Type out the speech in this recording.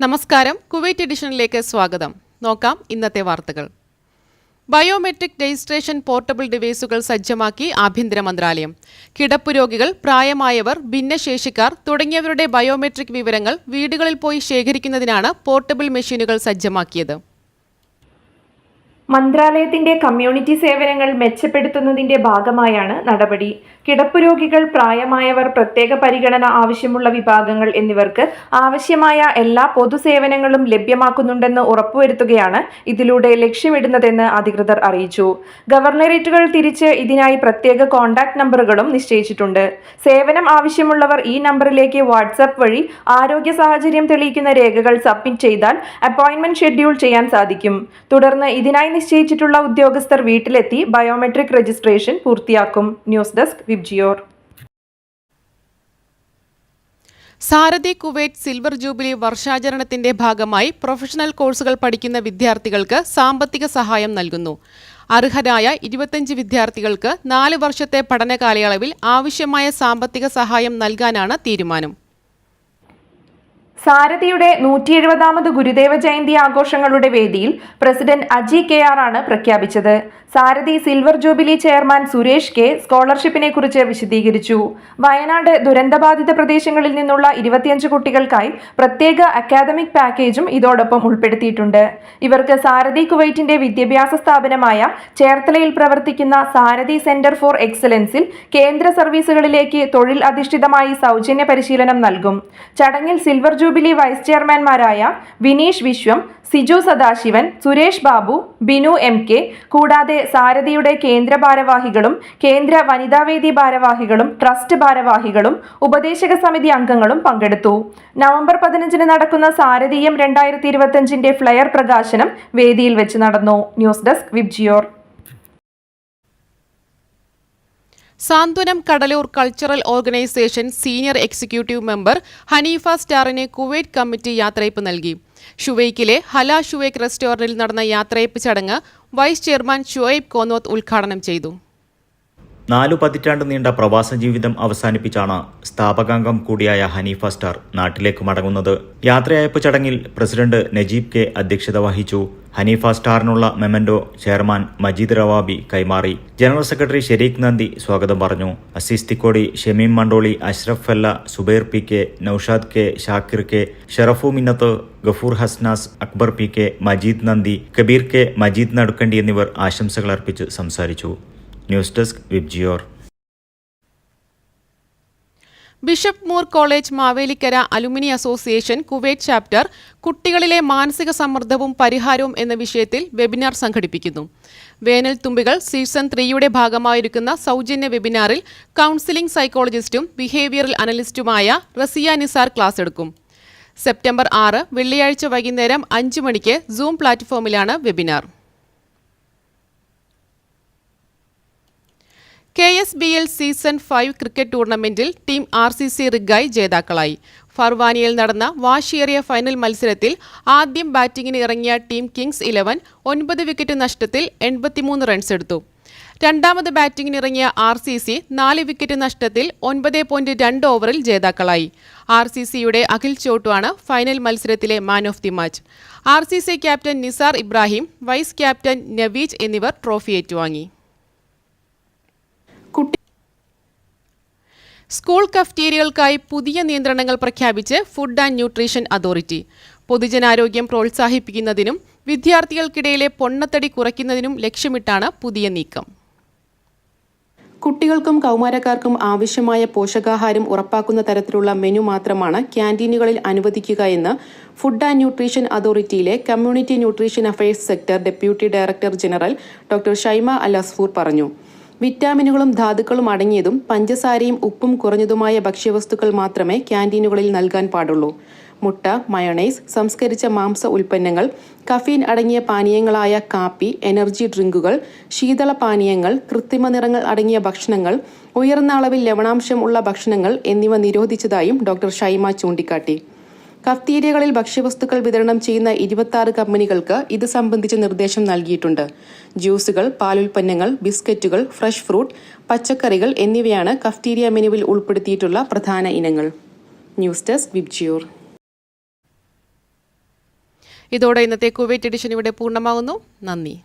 നമസ്കാരം. കുവൈറ്റ് എഡിഷനിലേക്ക് സ്വാഗതം. നോക്കാം ഇന്നത്തെ വാർത്തകൾ. ബയോമെട്രിക് രജിസ്ട്രേഷൻ പോർട്ടബിൾ ഡിവൈസുകൾ സജ്ജമാക്കി ആഭ്യന്തര മന്ത്രാലയം. കിടപ്പ് രോഗികൾ പ്രായമായവർ ഭിന്നശേഷിക്കാർ തുടങ്ങിയവരുടെ ബയോമെട്രിക് വിവരങ്ങൾ വീടുകളിൽ പോയി ശേഖരിക്കുന്നതിനാണ് പോർട്ടബിൾ മെഷീനുകൾ സജ്ജമാക്കിയത്. മന്ത്രാലയത്തിന്റെ കമ്മ്യൂണിറ്റി സേവനങ്ങൾ മെച്ചപ്പെടുത്തുന്നതിന്റെ ഭാഗമായാണ് നടപടി. കിടപ്പ് രോഗികൾ പ്രായമായവർ പ്രത്യേക പരിഗണന ആവശ്യമുള്ള വിഭാഗങ്ങൾ എന്നിവർക്ക് ആവശ്യമായ എല്ലാ പൊതുസേവനങ്ങളും ലഭ്യമാക്കുന്നുണ്ടെന്ന് ഉറപ്പുവരുത്തുകയാണ് ഇതിലൂടെ ലക്ഷ്യമിടുന്നതെന്ന് അധികൃതർ അറിയിച്ചു. ഗവർണറേറ്റുകൾ തിരിച്ച് ഇതിനായി പ്രത്യേക കോൺടാക്ട് നമ്പറുകളും നിശ്ചയിച്ചിട്ടുണ്ട്. സേവനം ആവശ്യമുള്ളവർ ഈ നമ്പറിലേക്ക് വാട്സാപ്പ് വഴി ആരോഗ്യ സാഹചര്യം തെളിയിക്കുന്ന രേഖകൾ സബ്മിറ്റ് ചെയ്താൽ അപ്പോയിന്റ്മെന്റ് ഷെഡ്യൂൾ ചെയ്യാൻ സാധിക്കും. തുടർന്ന് ഇതിനായി നിശ്ചയിച്ചിട്ടുള്ള ഉദ്യോഗസ്ഥർ വീട്ടിലെത്തി ബയോമെട്രിക് രജിസ്ട്രേഷൻ പൂർത്തിയാക്കും. News desk VIBGYOR Sarathi Kuwait silver jubilee വർഷാചരണത്തിന്റെ ഭാഗമായി പ്രൊഫഷണൽ കോഴ്സുകൾ പഠിക്കുന്ന വിദ്യാർത്ഥികൾക്ക് സാമ്പത്തിക സഹായം നൽകുന്നു. അർഹരായ ഇരുപത്തഞ്ച് വിദ്യാർത്ഥികൾക്ക് നാല് വർഷത്തെ പഠന കാലയളവിൽ ആവശ്യമായ സാമ്പത്തിക സഹായം നൽകാനാണ് തീരുമാനം. സാരഥിയുടെ നൂറ്റി എഴുപതാമത് ഗുരുദേവ ജയന്തി ആഘോഷങ്ങളുടെ വേദിയിൽ പ്രസിഡന്റ് അജി കെ ആർ ആണ് പ്രഖ്യാപിച്ചത്. Sarathi silver jubilee chairman Suresh K സ്കോളർഷിപ്പിനെ കുറിച്ച് വിശദീകരിച്ചു. വയനാട് ദുരന്തബാധിത പ്രദേശങ്ങളിൽ നിന്നുള്ള ഇരുപത്തിയഞ്ച് കുട്ടികൾക്കായി പ്രത്യേക അക്കാദമിക് പാക്കേജും ഇതോടൊപ്പം ഉൾപ്പെടുത്തിയിട്ടുണ്ട്. ഇവർക്ക് സാരഥി കുവൈറ്റിന്റെ വിദ്യാഭ്യാസ സ്ഥാപനമായ ചേർത്തലയിൽ പ്രവർത്തിക്കുന്ന സാരഥി സെന്റർ ഫോർ എക്സലൻസിൽ കേന്ദ്ര സർവീസുകളിലേക്ക് തൊഴിൽ അധിഷ്ഠിതമായി സൗജന്യ പരിശീലനം നൽകും. ചടങ്ങിൽ സിൽവർ ജൂബിലി വൈസ് ചെയർമാൻമാരായ വിനീഷ് വിശ്വം സിജു സദാശിവൻ സുരേഷ് ബാബു ബിനു എം കെ കൂടാതെ സാരഥിയുടെ കേന്ദ്ര ഭാരവാഹികളും കേന്ദ്ര വനിതാവേദി ഭാരവാഹികളും ട്രസ്റ്റ് ഭാരവാഹികളും ഉപദേശക സമിതി അംഗങ്ങളും പങ്കെടുത്തു. നവംബർ പതിനഞ്ചിന് നടക്കുന്ന സാരഥീയം രണ്ടായിരത്തി ഇരുപത്തിയഞ്ചിന്റെ ഫ്ലയർ പ്രകാശനം വേദിയിൽ വെച്ച് നടന്നു. News desk VIBGYOR. Santhwanam Kadaloor cultural organization senior executive member Haneefa സ്റ്റാറിന് Kuwait committee യാത്രയപ്പ് നൽകി. ഷുവൈക്കിലെ ഹല ഷുവൈക്ക് റെസ്റ്റോറന്റിൽ നടന്ന യാത്രയപ്പ് ചടങ്ങ് വൈസ് ചെയർമാൻ ഷുവൈബ് കോന്നോത്ത് ഉദ്ഘാടനം ചെയ്തു. നാലു പതിറ്റാണ്ട് നീണ്ട പ്രവാസ ജീവിതം അവസാനിപ്പിച്ചാണ് സ്ഥാപകാംഗം കൂടിയായ ഹനീഫ സ്റ്റാർ നാട്ടിലേക്ക് മടങ്ങുന്നത്. യാത്രയയപ്പ് ചടങ്ങിൽ പ്രസിഡന്റ് നജീബ് കെ അധ്യക്ഷത വഹിച്ചു. ഹനീഫ സ്റ്റാറിനുള്ള മെമന്റോ ചെയർമാൻ മജീദ് റവാബി കൈമാറി. ജനറൽ സെക്രട്ടറി ഷെരീഖ് നന്ദി സ്വാഗതം പറഞ്ഞു. Azeez Thikkodi Shameem Mandoli Ashraf Falla Zubair P K Noushad K Shakir K Sherafu Minnath Gafoor Hasnas Akbar P K Majeed നന്ദി കബീർ കെ മജീദ് നടുക്കണ്ടി എന്നിവർ ആശംസകൾ അർപ്പിച്ച് സംസാരിച്ചു. News desk VIBGYOR. Bishop Moore College Mavelikkara alumni association Kuwait chapter കുട്ടികളിലെ മാനസിക സമ്മർദ്ദവും പരിഹാരവും എന്ന വിഷയത്തിൽ വെബിനാർ സംഘടിപ്പിക്കുന്നു. വേനൽ തുമ്പികൾ സീസൺ ത്രീയുടെ ഭാഗമായിരിക്കുന്ന സൗജന്യ വെബിനാറിൽ കൗൺസിലിംഗ് സൈക്കോളജിസ്റ്റും ബിഹേവിയറൽ അനലിസ്റ്റുമായ റസിയ നിസാർ ക്ലാസ് എടുക്കും. സെപ്റ്റംബർ ആറ് വെള്ളിയാഴ്ച വൈകുന്നേരം അഞ്ച് മണിക്ക് Zoom പ്ലാറ്റ്ഫോമിലാണ് webinar. K S B L season five cricket ടൂർണമെന്റിൽ ടീം ആർ സി സി റിഗായി ജേതാക്കളായി. ഫർവാനിയിൽ നടന്ന വാശിയേറിയ ഫൈനൽ മത്സരത്തിൽ ആദ്യം ബാറ്റിംഗിന് ഇറങ്ങിയ ടീം കിങ്സ് ഇലവൻ ഒൻപത് വിക്കറ്റ് നഷ്ടത്തിൽ എൺപത്തിമൂന്ന് റൺസ് എടുത്തു. രണ്ടാമത് ബാറ്റിംഗിന് ഇറങ്ങിയ ആർ സി സി നാല് വിക്കറ്റ് നഷ്ടത്തിൽ ഒൻപത് പോയിന്റ് രണ്ട് ഓവറിൽ ജേതാക്കളായി. ആർ സി സിയുടെ അഖിൽ ചോട്ടുവാണ് ഫൈനൽ മത്സരത്തിലെ man of the match. R C C captain Nisar Ibrahim vice captain Naveej എന്നിവർ ട്രോഫി ഏറ്റുവാങ്ങി. സ്കൂൾ കഫ്റ്റീരിയകൾക്കായി പുതിയ നിയന്ത്രണങ്ങൾ പ്രഖ്യാപിച്ച് ഫുഡ് ആൻഡ് ന്യൂട്രീഷൻ അതോറിറ്റി. പൊതുജനാരോഗ്യം പ്രോത്സാഹിപ്പിക്കുന്നതിനും വിദ്യാർത്ഥികൾക്കിടയിലെ പൊണ്ണത്തടി കുറയ്ക്കുന്നതിനും ലക്ഷ്യമിട്ടാണ് പുതിയ നീക്കം. കുട്ടികൾക്കും കൗമാരക്കാർക്കും ആവശ്യമായ പോഷകാഹാരം ഉറപ്പാക്കുന്ന തരത്തിലുള്ള മെനു മാത്രമാണ് ക്യാന്റീനുകളിൽ അനുവദിക്കുക എന്ന് food and nutrition അതോറിറ്റിയിലെ community nutrition affairs sector deputy director general doctor Shaima Al Asfoor പറഞ്ഞു. വിറ്റാമിനുകളും ധാതുക്കളും അടങ്ങിയതും പഞ്ചസാരയും ഉപ്പും കുറഞ്ഞതുമായ ഭക്ഷ്യവസ്തുക്കൾ മാത്രമേ ക്യാന്റീനുകളിൽ നൽകാൻ പാടുള്ളൂ. മുട്ട മയണൈസ് സംസ്കരിച്ച മാംസ ഉൽപ്പന്നങ്ങൾ കഫീൻ അടങ്ങിയ പാനീയങ്ങളായ കാപ്പി എനർജി ഡ്രിങ്കുകൾ ശീതള പാനീയങ്ങൾ കൃത്രിമ നിറങ്ങൾ അടങ്ങിയ ഭക്ഷണങ്ങൾ ഉയർന്ന അളവിൽ ലവണാംശം ഉള്ള ഭക്ഷണങ്ങൾ എന്നിവ നിരോധിച്ചതായും ഡോക്ടർ ഷൈമ ചൂണ്ടിക്കാട്ടി. കഫ്തീരിയകളിൽ ഭക്ഷ്യവസ്തുക്കൾ വിതരണം ചെയ്യുന്ന ഇരുപത്തി കമ്പനികൾക്ക് ഇത് സംബന്ധിച്ച് നിർദ്ദേശം നൽകിയിട്ടുണ്ട്. ജ്യൂസുകൾ പാലുൽപ്പന്നങ്ങൾ ബിസ്ക്കറ്റുകൾ ഫ്രഷ് ഫ്രൂട്ട് പച്ചക്കറികൾ എന്നിവയാണ് കഫ്തീരിയ മെനുവിൽ ഉൾപ്പെടുത്തിയിട്ടുള്ള പ്രധാന ഇനങ്ങൾ. News desk VIBGYOR. ഇതോടെ ഇന്നത്തെ കുവൈറ്റ് എഡിഷൻ ഇവിടെ പൂർണമാകുന്നു. നന്ദി.